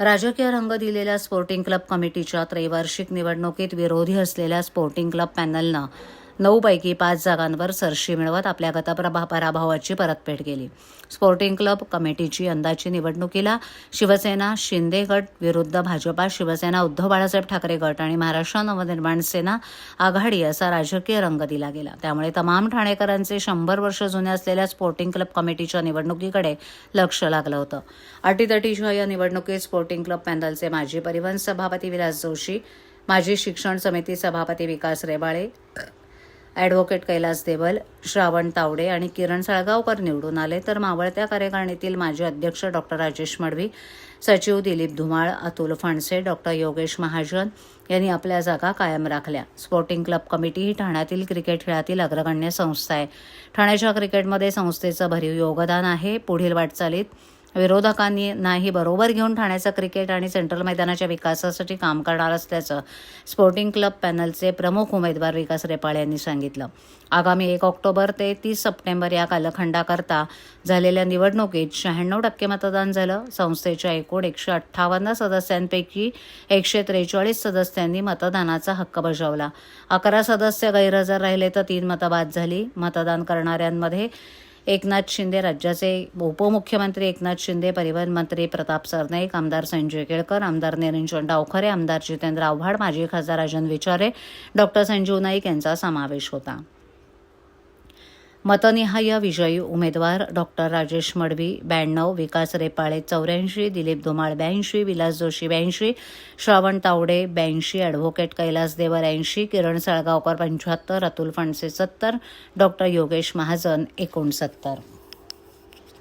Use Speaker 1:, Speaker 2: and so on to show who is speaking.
Speaker 1: राजकीय रंग दिलेल्या स्पोर्टिंग क्लब कमिटीच्या त्रैवार्षिक निवडणुकीत विरोधी असलेल्या स्पोर्टिंग क्लब पॅनलनं नऊपैकी पाच जागांवर सरशी मिळवत आपल्या गतप्रभा पराभवाची परतफेड केली. स्पोर्टिंग क्लब कमिटीची यंदाची निवडणुकीला शिवसेना शिंदे गट विरुद्ध भाजपा शिवसेना उद्धव बाळासाहेब ठाकरे गट आणि महाराष्ट्र नवनिर्माण सेना आघाडी असा राजकीय रंग दिला गेला. त्यामुळे तमाम ठाणेकरांचे शंभर वर्ष जुने असलेल्या स्पोर्टिंग क्लब कमिटीच्या निवडणुकीकडे लक्ष लागलं होतं. अटीतटीच्या या निवडणुकीत स्पोर्टिंग क्लब पॅनलचे माजी परिवहन सभापती विलास जोशी माजी शिक्षण समिती सभापती विकास रेबाळे ॲडव्होकेट कैलास देवल श्रावण तावडे आणि किरण साळगावकर निवडून आले तर मावळत्या कार्यकारिणीतील माजी अध्यक्ष डॉक्टर राजेश मडवी सचिव दिलीप धुमाळ अतुल फणसे डॉक्टर योगेश महाजन यांनी आपल्या जागा कायम राखल्या. स्पोर्टिंग क्लब कमिटी ही ठाण्यातील क्रिकेट खेळातील अग्रगण्य संस्था आहे. ठाण्याच्या क्रिकेटमध्ये संस्थेचं भरीव योगदान आहे. पुढील वाटचालीत विरोधकांनी नाही बरोबर घेऊन ठाण्याचं क्रिकेट आणि सेंट्रल मैदानाच्या विकासासाठी काम करणार असल्याचं स्पोर्टिंग क्लब पॅनलचे प्रमुख उमेदवार विकास रेपाळे यांनी सांगितलं. आगामी एक ऑक्टोबर ते तीस सप्टेंबर या कालखंडाकरता झालेल्या निवडणुकीत शहाण्णव टक्के मतदान झालं. संस्थेच्या एकूण एकशे अठ्ठावन्न सदस्यांपैकी एकशे त्रेचाळीस सदस्यांनी मतदानाचा हक्क बजावला. अकरा सदस्य गैरहजर राहिले तर तीन मतं बाद झाली. मतदान करणाऱ्यांमध्ये एकनाथ शिंदे राज्याचे उपमुख्यमंत्री एकनाथ शिंदे परिवहन मंत्री प्रताप सरनाईक आमदार संजय केळकर आमदार निरंजन डावखरे आमदार जितेंद्र आव्हाड माजी खासदार राजन विचारे डॉक्टर संजीव नाईक यांचा समावेश होता. मतनिहाय विजयी उमेदवार डॉक्टर राजेश मडवी ब्याण्णव विकास रेपाळे चौऱ्याऐंशी दिलीप धुमाळ ब्याऐंशी विलास जोशी ब्याऐंशी श्रावण तावडे ब्याऐंशी ॲडव्होकेट कैलास देवर ऐंशी किरण साळगावकर पंच्याहत्तर अतुल फणसे सत्तर डॉक्टर योगेश महाजन एकोणसत्तर.